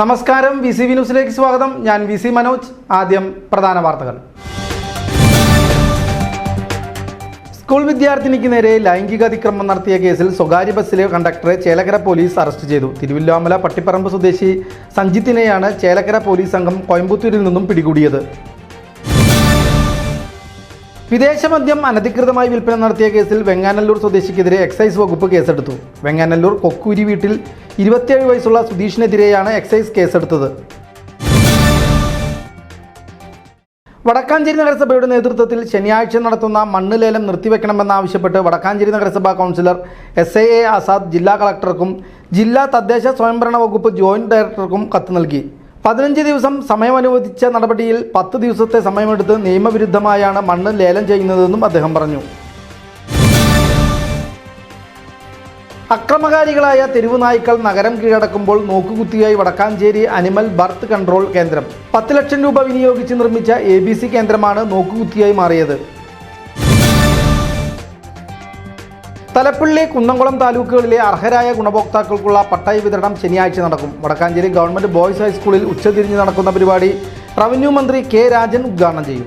നമസ്കാരം V C V ന്യൂസിലേക്ക് സ്വാഗതം. ഞാൻ വി സി മനോജ്. ആദ്യം പ്രധാന വാർത്തകൾ. സ്കൂൾ വിദ്യാർത്ഥിനിക്ക് നേരെ ലൈംഗിക അതിക്രമം നടത്തിയ കേസിൽ സ്വകാര്യ ബസ്സിലെ കണ്ടക്ടറെ ചേലക്കര പോലീസ് അറസ്റ്റ് ചെയ്തു. തിരുവില്ലാമല പട്ടിപ്പറമ്പ് സ്വദേശി സഞ്ജിത്തിനെയാണ് ചേലക്കര പോലീസ് സംഘം കോയമ്പത്തൂരിൽ നിന്നും പിടികൂടിയത്. വിദേശ മദ്യം അനധികൃതമായി വിൽപ്പന നടത്തിയ കേസിൽ വെങ്ങാനല്ലൂർ സ്വദേശിക്കെതിരെ എക്സൈസ് വകുപ്പ് കേസെടുത്തു. വെങ്ങാനല്ലൂർ കൊക്കൂരി വീട്ടിൽ ഇരുപത്തിയേഴ് വയസ്സുള്ള സുധീഷിനെതിരെയാണ് എക്സൈസ് കേസെടുത്തത്. വടക്കാഞ്ചേരി നഗരസഭയുടെ നേതൃത്വത്തിൽ ശനിയാഴ്ച നടത്തുന്ന മണ്ണ് ലേലം നിർത്തിവെക്കണമെന്നാവശ്യപ്പെട്ട് വടക്കാഞ്ചേരി നഗരസഭാ councillor S A A Azad ജില്ലാ കളക്ടർക്കും ജില്ലാ തദ്ദേശ സ്വയംഭരണ വകുപ്പ് ജോയിന്റ് ഡയറക്ടർക്കും കത്ത് നൽകി. പതിനഞ്ച് ദിവസം സമയം അനുവദിച്ച നടപടിയിൽ പത്ത് ദിവസത്തെ സമയമെടുത്ത് നിയമവിരുദ്ധമായാണ് മണ്ണ് ലേലം ചെയ്യുന്നതെന്നും അദ്ദേഹം പറഞ്ഞു. അക്രമകാരികളായ തെരുവുനായ്ക്കൾ നഗരം കീഴടക്കുമ്പോൾ നോക്കുകുത്തിയായി വടക്കാഞ്ചേരി അനിമൽ ബർത്ത് കൺട്രോൾ കേന്ദ്രം. പത്ത് ലക്ഷം രൂപ വിനിയോഗിച്ച് നിർമ്മിച്ച എ കേന്ദ്രമാണ് നോക്കുകുത്തിയായി മാറിയത്. തലപ്പള്ളി കുന്നംകുളം താലൂക്കുകളിലെ അർഹരായ ഗുണഭോക്താക്കൾക്കുള്ള പട്ടായ വിതരണം ശനിയാഴ്ച നടക്കും. വടക്കാഞ്ചേരി ഗവൺമെന്റ് ബോയ്സ് ഹൈസ്കൂളിൽ ഉച്ചതിരിഞ്ഞ് നടക്കുന്ന പരിപാടി റവന്യൂ മന്ത്രി കെ രാജൻ ഉദ്ഘാടനം ചെയ്യും.